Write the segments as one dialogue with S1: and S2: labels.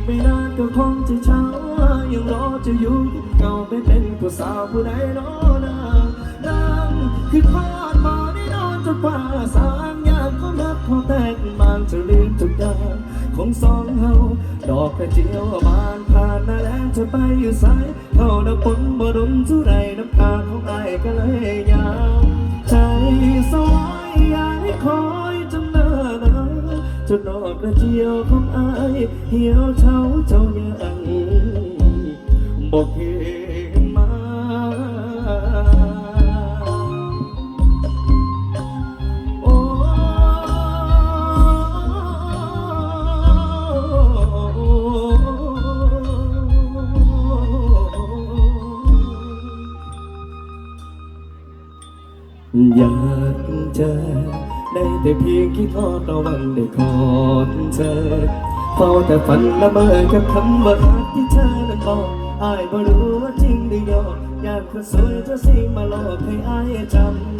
S1: กไม่นานก็คงจะเช้ายังรอจะอยู่เก่าไปเป็นผู้สาวผู้ใดรอนางนางคือพาดมาได้นอนจนฟ้าสางยามเขานับเขาแต่งมางจะลืมทุกอย่างของสองเฮาดอกกระเจียวบานผ่านหน้าแล้งจะไปอยู่สายเท่านับผลบ่รุนสุไรน้ำตาของอายก็เลยยาวใจ จนดอกกระเจียวของอายเหี่ยวเฉาเจ้ายังบอกเห็นมาโอ้อยากเจอ ได้แต่เพียงคิดทอดตะวันได้กอดเธอเฝ้าแต่ฝันละเมอกับคำว่ารักที่เธอนั้นบอกอายบ่รู้ว่าจริงหรือยอมอยากคนสวยเธอสิมาหลอกให้อายจ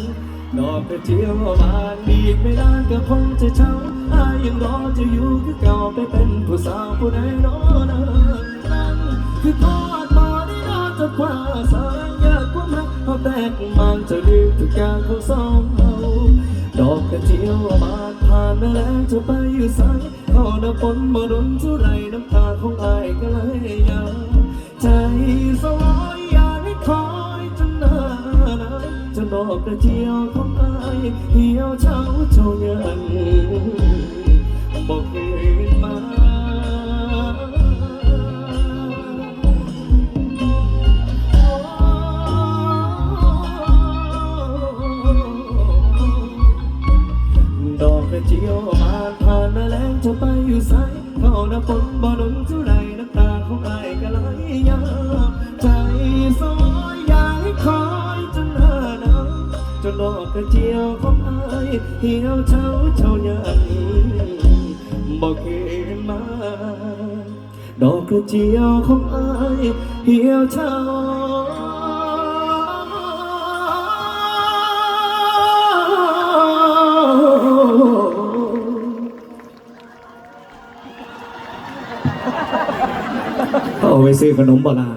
S1: ำดอกกระเจียวบานอีกไม่นานก็คงจะเช้าอายยังรอจะอยู่คือเก่าไปเป็นผู้สาวผู้ใดรอนะนั่นคือทอดมาได้นานจนกว่าสางยากว่ามักพอแตกมันจะลืมทุกอย่างของสองเรา ดอกกระเจียวบานผ่านมาแล้วจะไปอยู่ไสายเขาหน้าฝนมาดนเท่าไรน้ำตาของอายก็เลยยาวใจสลายอยากให้คอยจนนานจนจะดอกกระเจียวของอายเหี่ยวเช้าเจ้ายังบอกเห็น เจียวบานผ่านมาแล้วจะไปอยู่ไสายเขาหน้าฝนบ่หนุนเท่าไรน้ำตาของอายก็ไหลยาใจสลายอยากให้คอยจนเนิ่นนานจนอกกระเจียวของอายเหี่ยวเฉาเจ้าอยังนี้บอกเห็นมาดอกกระเจียวของอายเหี่ยวเฉา เอาไปซื้อขนมบลา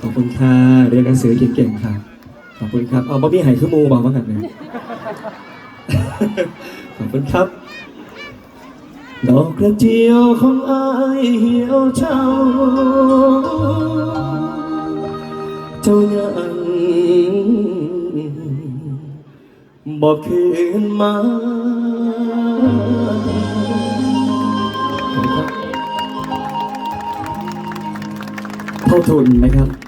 S1: ขอบคุณค่ะเรียนหนังสือเก่งๆค่ะ ขอบคุณครับ เอาบ๊อบบี้หายขึ้นมูบอกว่ากันเนี่ยขอบคุณครับ ดอกกระเจียวของอายเหี่ยวเฉาเจ้ายังบอกคืนมา เท่าทุนนะครับ